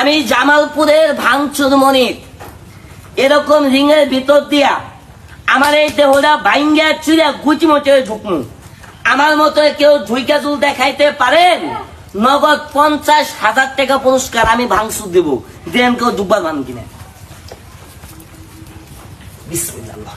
আমি জামালপুরের ভাঙচুর মনির। এরকম রিঙের ভিতর দিয়া আমার এই দেহটা ভাঙ্গা চুরা গুচি মচে ঢুকমু। আমার মতো কেউ ঝুইকা চুল দেখাইতে পারেন? নগদ পঞ্চাশ হাজার টাকা পুরস্কার আমি ভাঙচুর দেব। দেন কেউ দুবার ভাঙ কিনে। বিসমিল্লাহ।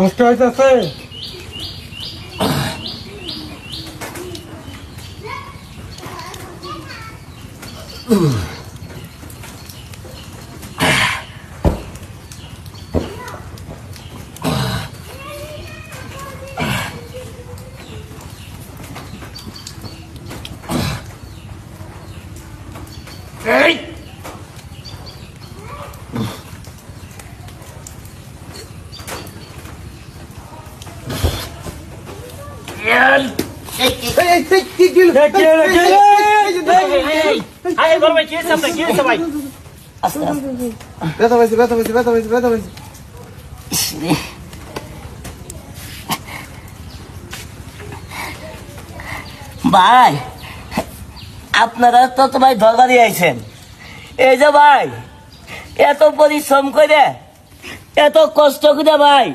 কষ্ট হইতেছে? এই Yan! আরে বড় ভাই কি হয়েছে আপনার কি হয়েছে ভাই আস্তে আস্তে ব্যথা পাইছি ব্যথা পাইছি ব্যথা পাইছি ব্যথা পাইছি ইসরে। ভাই আপনারা তো তো ভাই দরবারি আইছেন। এই যে ভাই এত পরিশ্রম করে এত কষ্ট করে ভাই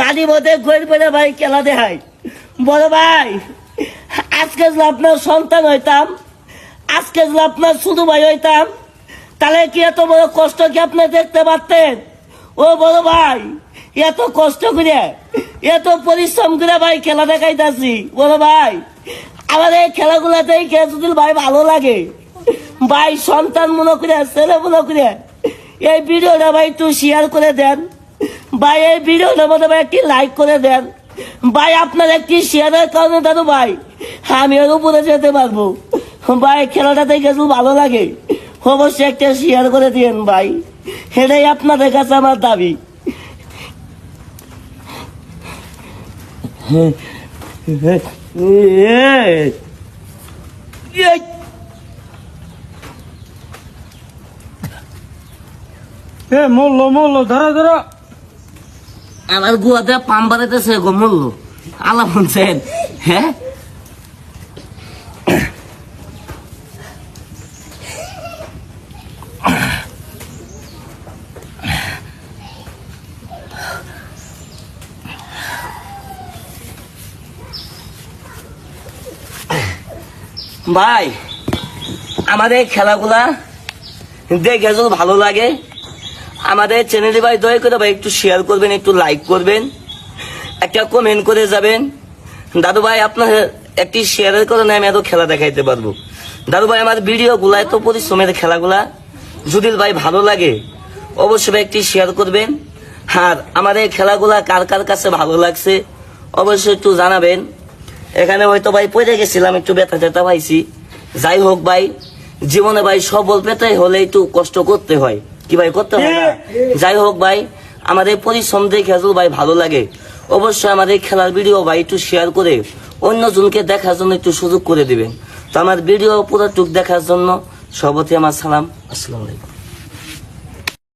মাঝে মধ্যে গড় করে ভাই খেলা দেখাই বড় ভাই, আজকে যদি আপনার সন্তান হইতাম, আজকে যদি আপনার শুধু ভাই হইতাম, তাহলে কি এত বড় কষ্ট কি আপনি দেখতে পারতেন? ও বড় ভাই, এত কষ্ট করে, এত পরিশ্রম করে ভাই খেলা দেখাইতেছি, বড় ভাই। আমার এই খেলাগুলা দেখে যদি ভাই ভালো লাগে, ভাই সন্তান মনে করে, ছেলে মনে করে, এই ভিডিওটা ভাই একটু শেয়ার করে দেন। ভাই, এই ভিডিওটার মধ্যে ভাই একটি লাইক করে দেন। ভাই আপনার একটি শেয়ারের কারণে দাদু ভাই? আমি ওর উপরে যেতে পারব। ভাই খেলাটা দেখে খুব ভালো লাগে। অবশ্যই একটা শেয়ার করে দিয়েন ভাই। এটাই আপনাদের কাছে আমার দাবি। এ মল্ল মল্ল ধরো ধরো আমার গুয়াতে পাম বাড়াইতেছে গো মূল্য। বলছেন হ্যাঁ? ভাই আমাদের খেলাগুলা দেখে ভালো লাগে আমাদের চ্যানেলে ভাই দয়া করে ভাই একটু শেয়ার করবেন, একটু লাইক করবেন, একটা কমেন্ট করে যাবেন। দাদু ভাই, আপনার একটি শেয়ারের কারণে আমি এত খেলা দেখাইতে পারব। দাদু ভাই, আমার ভিডিও গুলা এত পরিশ্রমের খেলাগুলা, যদি ভাই ভালো লাগে, অবশ্যই একটি শেয়ার করবেন। আর আমার এই খেলাগুলা কার কার কাছে ভালো লাগছে, অবশ্যই একটু জানাবেন। এখানে হয়তো ভাই পড়ে গেছিলাম, একটু ব্যথা ট্যাথা পাইছি। যাই হোক ভাই, জীবনে ভাই সবল পেতে হলে একটু কষ্ট করতে হয়। কি ভাই করতে হবে না। যাই হোক ভাই আমাদের পরিশ্রম দেখে ভাই ভালো লাগে। অবশ্যই আমাদের খেলার ভিডিও ভাই একটু শেয়ার করে অন্যজনকে দেখার জন্য একটু সুযোগ করে দিবেন। তো আমার ভিডিও পুরো টুক দেখার জন্য সবতি আমার সালাম। আসসালামু আলাইকুম।